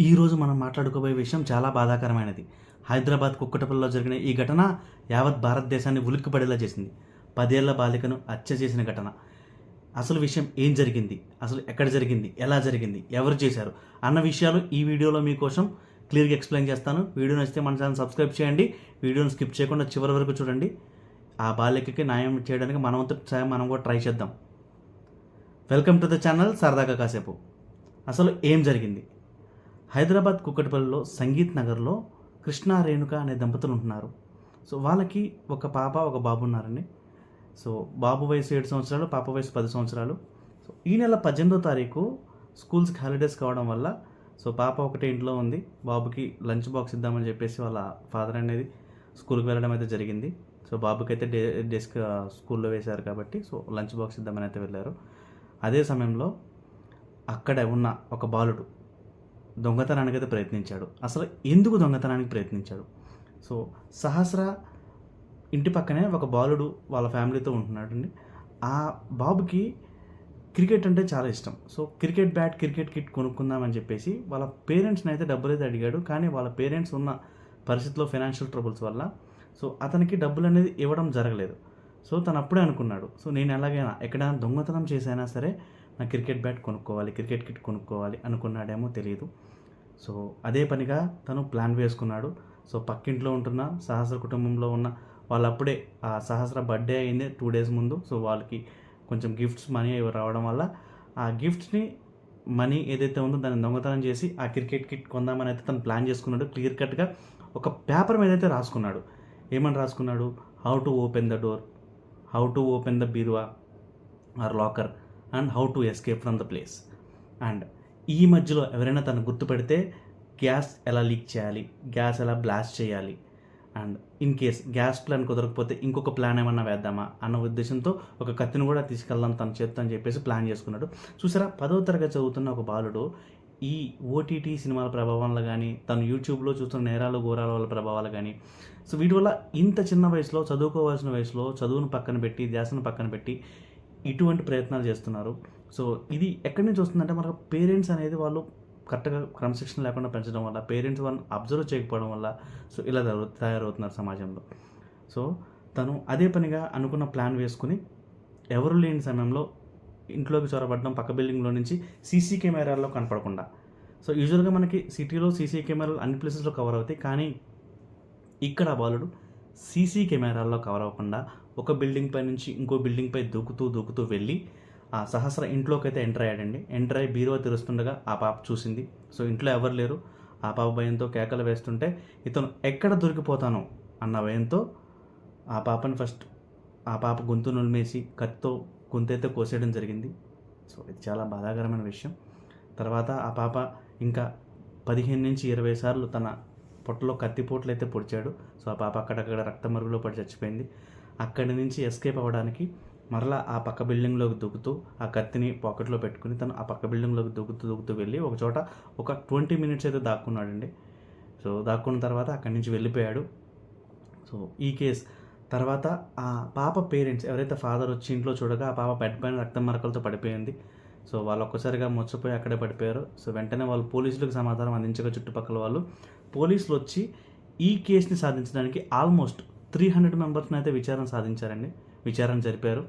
ఈరోజు మనం మాట్లాడుకోబోయే విషయం చాలా బాధాకరమైనది. హైదరాబాద్ కుక్కటపల్లిలో జరిగిన ఈ ఘటన యావత్ భారతదేశాన్ని ఉలిక్కిపడేలా చేసింది. పదేళ్ళ బాలికను హత్య చేసిన ఘటన. అసలు విషయం ఏం జరిగింది? అసలు ఎక్కడ జరిగింది? ఎలా జరిగింది? ఎవరు చేశారు? అన్న విషయాలు ఈ వీడియోలో మీకోసం క్లియర్గా ఎక్స్ప్లెయిన్ చేస్తాను. వీడియో నచ్చితే మన ఛానల్ సబ్స్క్రైబ్ చేయండి. వీడియోని స్కిప్ చేయకుండా చివరి వరకు చూడండి. ఆ బాలికకి న్యాయం చేయడానికి మనవంతు సాయం మనం కూడా ట్రై చేద్దాం. వెల్కమ్ టు ద ఛానల్ సరదాగా కాసేపు. అసలు ఏం జరిగింది? హైదరాబాద్ కుక్కటిపల్లిలో సంగీత్ నగర్లో కృష్ణ రేణుక అనే దంపతులు ఉంటున్నారు. సో వాళ్ళకి ఒక పాప ఒక బాబు ఉన్నారండి. సో బాబు వయసు ఏడు సంవత్సరాలు పాప వయసు పది సంవత్సరాలు. సో ఈ నెల పద్దెనిమిదో తారీఖు స్కూల్స్కి హాలిడేస్ కావడం వల్ల సో పాప ఒకటే ఇంట్లో ఉంది. బాబుకి లంచ్ బాక్స్ ఇద్దామని చెప్పేసి వాళ్ళ ఫాదర్ అనేది స్కూల్కి వెళ్ళడం అయితే జరిగింది. సో బాబుకి అయితే డే డెస్క్ స్కూల్లో వేశారు కాబట్టి సో లంచ్ బాక్స్ ఇద్దామని అయితే వెళ్ళారు. అదే సమయంలో అక్కడ ఉన్న ఒక బాలుడు దొంగతనానికి అయితే ప్రయత్నించాడు. అసలు ఎందుకు దొంగతనానికి ప్రయత్నించాడు? సో సహస్ర ఇంటి పక్కనే ఒక బాలుడు వాళ్ళ ఫ్యామిలీతో ఉంటున్నాడండి. ఆ బాబుకి క్రికెట్ అంటే చాలా ఇష్టం. So cricket bat cricket kit కొనుక్కుందామని చెప్పేసి వాళ్ళ పేరెంట్స్ని అయితే డబ్బులు అయితే అడిగాడు. కానీ వాళ్ళ పేరెంట్స్ ఉన్న పరిస్థితిలో ఫైనాన్షియల్ ట్రబుల్స్ వల్ల సో అతనికి డబ్బులు అనేది ఇవ్వడం జరగలేదు. సో తను అప్పుడే అనుకున్నాడు. సో నేను ఎలాగైనా ఎక్కడైనా దొంగతనం చేసైనా సరే నా క్రికెట్ బ్యాట్ కొనుక్కోవాలి క్రికెట్ కిట్ కొనుక్కోవాలి అనుకున్నాడేమో తెలియదు సో అదే పనిగా తను ప్లాన్ వేసుకున్నాడు. సో పక్కింట్లో ఉంటున్న సహస్ర కుటుంబంలో ఉన్న వాళ్ళు అప్పుడే ఆ సహస్ర బర్త్డే అయింది టూ డేస్ ముందు. సో వాళ్ళకి కొంచెం గిఫ్ట్స్ మనీ అవి రావడం వల్ల ఆ గిఫ్ట్స్ని మనీ ఏదైతే ఉందో దాన్ని దొంగతనం చేసి ఆ క్రికెట్ కిట్ కొందామని అయితే తను ప్లాన్ చేసుకున్నాడు. క్లియర్ కట్గా ఒక పేపర్ మీద అయితే రాసుకున్నాడు. ఏమని రాసుకున్నాడు? How to open the door how to open the బీరువా or locker. And how to escape from the place. And ఈ మధ్యలో ఎవరైనా తను గుర్తుపెడితే గ్యాస్ ఎలా లీక్ చేయాలి గ్యాస్ ఎలా బ్లాస్ట్ చేయాలి and in case gas plan కుదరకపోతే ఇంకొక ప్లాన్ ఏమన్నా వేద్దామా అన్న ఉద్దేశంతో ఒక కత్తిని కూడా తీసుకెళ్దాం తన చేత్తో అని చెప్పేసి ప్లాన్ చేసుకున్నాడు. చూసారా పదో తరగతి చదువుతున్న ఒక బాలుడు ఈ ఓటీటీ సినిమాల ప్రభావంలో కానీ తను యూట్యూబ్లో చూస్తున్న నేరాలు ఘోరాల వల్ల ప్రభావాలు కానీ సో వీటి వల్ల ఇంత చిన్న వయసులో చదువుకోవాల్సిన వయసులో చదువును పక్కన పెట్టి ధ్యాసను పక్కన పెట్టి ఇటువంటి ప్రయత్నాలు చేస్తున్నారు. సో ఇది ఎక్కడి నుంచి వస్తుందంటే మనకు పేరెంట్స్ అనేది వాళ్ళు కరెక్ట్గా క్రమశిక్షణ లేకుండా పెంచడం వల్ల పేరెంట్స్ వాళ్ళని అబ్జర్వ్ చేయకపోవడం వల్ల సో ఇలా తయారవుతున్నారు సమాజంలో. సో తను అదే పనిగా అనుకున్న ప్లాన్ వేసుకుని ఎవరు లేని సమయంలో ఇంట్లోకి చొరబడడం పక్క బిల్డింగ్లో నుంచి సీసీ కెమెరాల్లో కనపడకుండా. సో యూజువల్గా మనకి సిటీలో సీసీ కెమెరాలు అన్ని ప్లేసెస్లో కవర్ అవుతాయి. కానీ ఇక్కడ బాలుడు సీసీ కెమెరాల్లో కవర్ అవ్వకుండా ఒక బిల్డింగ్ పై నుంచి ఇంకో బిల్డింగ్ పై దూకుతూ దూకుతూ వెళ్ళి ఆ సహస్ర ఇంట్లోకి అయితే ఎంటర్ అయ్యాడండి. ఎంటర్ అయ్యి బీరువా తెరుస్తుండగా ఆ పాప చూసింది. సో ఇంట్లో ఎవరు లేరు. ఆ పాప భయంతో కేకలు వేస్తుంటే ఇతను ఎక్కడ దొరికిపోతానో? అన్న భయంతో ఆ పాపని ఫస్ట్ ఆ పాప గొంతు నులిమేసి కత్తితో గొంతైతే కోసేయడం జరిగింది. సో ఇది చాలా బాధాకరమైన విషయం. తర్వాత ఆ పాప ఇంకా పదిహేను నుంచి ఇరవై సార్లు తన పొట్టలో కత్తిపోట్లు అయితే పొడిచాడు. సో ఆ పాప అక్కడక్కడ రక్త మరుగులో పడి చచ్చిపోయింది. అక్కడి నుంచి ఎస్కేప్ అవ్వడానికి మరలా ఆ పక్క బిల్డింగ్లోకి దూకుతూ ఆ కత్తిని పాకెట్లో పెట్టుకుని తను ఆ పక్క బిల్డింగ్లోకి దూకుతూ దూకుతూ వెళ్ళి ఒక చోట ఒక ట్వంటీ మినిట్స్ అయితే దాక్కున్నాడండి. సో దాక్కున్న తర్వాత అక్కడి నుంచి వెళ్ళిపోయాడు. సో ఈ కేస్ తర్వాత ఆ పాప పేరెంట్స్ ఎవరైతే ఫాదర్ వచ్చి ఇంట్లో చూడగా ఆ పాప బెడ్ పైన రక్తం మరకలతో పడిపోయింది. సో వాళ్ళు ఒక్కసారిగా మొచ్చపోయి అక్కడే పడిపోయారు. సో వెంటనే వాళ్ళు పోలీసులకు సమాచారం అందించగా చుట్టుపక్కల వాళ్ళు పోలీసులు వచ్చి ఈ కేసుని సాధించడానికి ఆల్మోస్ట్ త్రీ హండ్రెడ్ మెంబర్స్ని అయితే విచారణ సాధించారండి. విచారణ జరిపారు.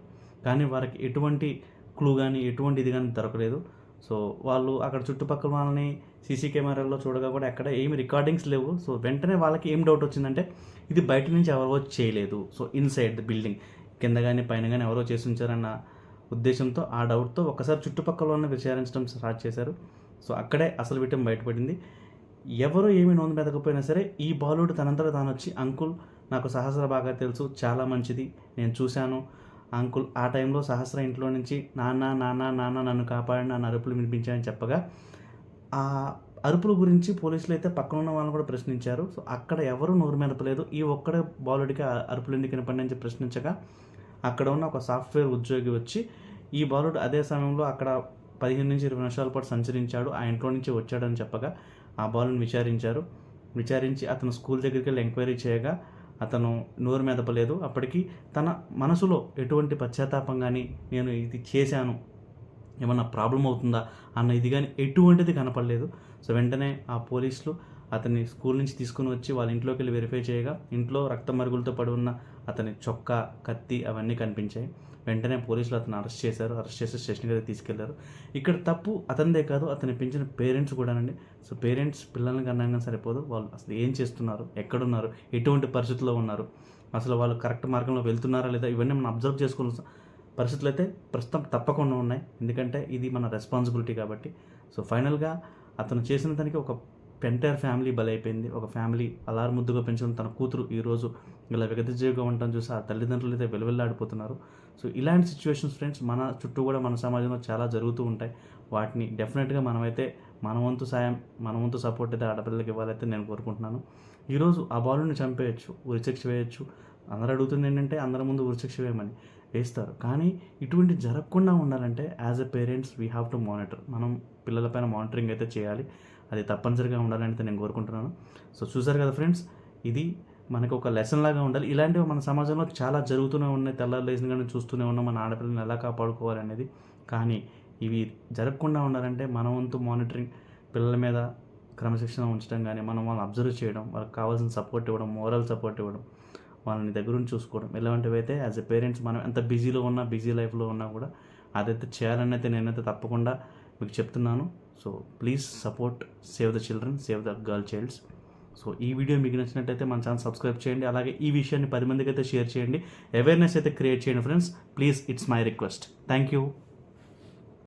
కానీ వారికి ఎటువంటి క్లూ కానీ ఎటువంటి ఇది కానీ దొరకలేదు. సో వాళ్ళు అక్కడ చుట్టుపక్కల వాళ్ళని సీసీ కెమెరాల్లో చూడగా కూడా ఎక్కడ ఏమి రికార్డింగ్స్ లేవు. సో వెంటనే వాళ్ళకి ఏం డౌట్ వచ్చిందంటే ఇది బయట నుంచి ఎవరో చేయలేదు. సో ఇన్సైడ్ ద బిల్డింగ్ కింద కానీ పైన కానీ ఎవరో చేసి ఉంచారన్న ఉద్దేశంతో ఆ డౌట్తో ఒకసారి చుట్టుపక్కల ఉన్న విచారించడం స్టార్ట్ చేశారు. సో అక్కడే అసలు విటమ్ బయటపడింది. ఎవరు ఏమి నోంది మెదకపోయినా సరే ఈ బాలుడు తనంతట తాను వచ్చి అంకుల్ నాకు సహస్ర బాగా తెలుసు చాలా మంచిది నేను చూశాను. అంకుల్ ఆ టైంలో సహస్ర ఇంట్లో నుంచి నాన్న నాన్న నాన్న నన్ను కాపాడి నన్ను అరుపులు వినిపించాయని చెప్పగా ఆ అరుపుల గురించి పోలీసులు అయితే పక్కన ఉన్న వాళ్ళని కూడా ప్రశ్నించారు. సో అక్కడ ఎవరు నోరు మెదపలేదు. ఈ ఒక్కడే బాలుడికి అరుపులు ఎందుకు వినపడి అని ప్రశ్నించగా అక్కడ ఉన్న ఒక సాఫ్ట్వేర్ ఉద్యోగి వచ్చి ఈ బాలుడు అదే సమయంలో అక్కడ పదిహేను నుంచి ఇరవై నిమిషాల పాటు సంచరించాడు ఆ ఇంట్లో నుంచి వచ్చాడని చెప్పగా ఆ బాలుని విచారించారు. విచారించి అతను స్కూల్ దగ్గరికి వెళ్ళి ఎంక్వైరీ చేయగా అతను నోరు మెదపలేదు. అప్పటికి తన మనసులో ఎటువంటి పశ్చాత్తాపం కానీ నేను ఇది చేశాను. ఏమన్నా ప్రాబ్లం అవుతుందా? అన్న ఇది కానీ ఎటువంటిది కనపడలేదు. సో వెంటనే ఆ పోలీసులు అతన్ని స్కూల్ నుంచి తీసుకుని వచ్చి వాళ్ళ ఇంట్లోకి వెళ్ళి వెరిఫై చేయగా ఇంట్లో రక్త మరుగులతో పడి ఉన్న అతని చొక్కా కత్తి అవన్నీ కనిపించాయి. వెంటనే పోలీసులు అతను అరెస్ట్ చేశారు. అరెస్ట్ చేసి స్టేషన్కి అయితే తీసుకెళ్ళారు. ఇక్కడ తప్పు అతనిదే కాదు అతని పెంచిన పేరెంట్స్ కూడానండి. సో పేరెంట్స్ పిల్లల్ని కన్నా సరిపోదు. వాళ్ళు అసలు ఏం చేస్తున్నారు? ఎక్కడున్నారు? ఎటువంటి పరిస్థితుల్లో ఉన్నారు? అసలు వాళ్ళు కరెక్ట్ మార్గంలో వెళ్తున్నారా లేదా? ఇవన్నీ మనం అబ్జర్వ్ చేసుకోవాల్సిన పరిస్థితులు అయితే ప్రస్తుతం తప్పకుండా ఉన్నాయి. ఎందుకంటే ఇది మన రెస్పాన్సిబిలిటీ కాబట్టి. సో ఫైనల్గా అతను చేసిన దానికి ఒక పెంటైర్ ఫ్యామిలీ బలైపోయింది. ఒక ఫ్యామిలీ అలారు ముద్దుగా పెంచుకున్న తన కూతురు ఈరోజు ఇలా విగతజీవిగా ఉండటం చూసి ఆ తల్లిదండ్రులు అయితే వెలువెల్లాడిపోతున్నారు. సో ఇలాంటి సిచ్యువేషన్స్ ఫ్రెండ్స్ మన చుట్టూ కూడా మన సమాజంలో చాలా జరుగుతూ ఉంటాయి. వాటిని డెఫినెట్గా మనమైతే మన వంతు సాయం మన వంతు సపోర్ట్ అయితే ఆడపిల్లలకి ఇవ్వాలైతే నేను కోరుకుంటున్నాను. ఈరోజు ఆ బాలుని చంపేయచ్చు ఉరిశిక్ష వేయచ్చు. అందరూ అడుగుతుంది ఏంటంటే అందరి ముందు ఉరిశిక్ష వేయమని వేస్తారు. కానీ ఇటువంటి జరగకుండా ఉండాలంటే as a parents we have to monitor మనం పిల్లలపైన మానిటరింగ్ అయితే చేయాలి. అది తప్పనిసరిగా ఉండాలని అయితే నేను కోరుకుంటున్నాను. సో చూసారు కదా ఫ్రెండ్స్ ఇది మనకు ఒక లెసన్ లాగా ఉండాలి. ఇలాంటివి మన సమాజంలో చాలా జరుగుతూనే ఉన్నాయి. తెల్లారు కానీ చూస్తూనే ఉన్నాం. మన ఆడపిల్లల్ని ఎలా కాపాడుకోవాలి అనేది. కానీ ఇవి జరగకుండా ఉండాలంటే మన వంతు మానిటరింగ్ పిల్లల మీద క్రమశిక్షణ ఉంచడం కానీ మనం వాళ్ళని అబ్జర్వ్ చేయడం వాళ్ళకి కావాల్సిన సపోర్ట్ ఇవ్వడం మోరల్ సపోర్ట్ ఇవ్వడం వాళ్ళని దగ్గరుండి చూసుకోవడం. ఇలాంటివి అయితే యాజ్ ఎ పేరెంట్స్ మనం ఎంత బిజీలో ఉన్నా బిజీ లైఫ్లో ఉన్నా కూడా అదైతే చేయాలని అయితే నేనైతే తప్పకుండా మీకు చెప్తున్నాను. So please support save the children save the girl childs so ఈ వీడియో మీకు నచ్చినట్టయితే మన ఛానల్ సబ్స్క్రైబ్ చేయండి. అలాగే ఈ విషయాన్ని పది మందికి అయితే షేర్ చేయండి. అవేర్నెస్ అయితే క్రియేట్ చేయండి friends please it's my request thank you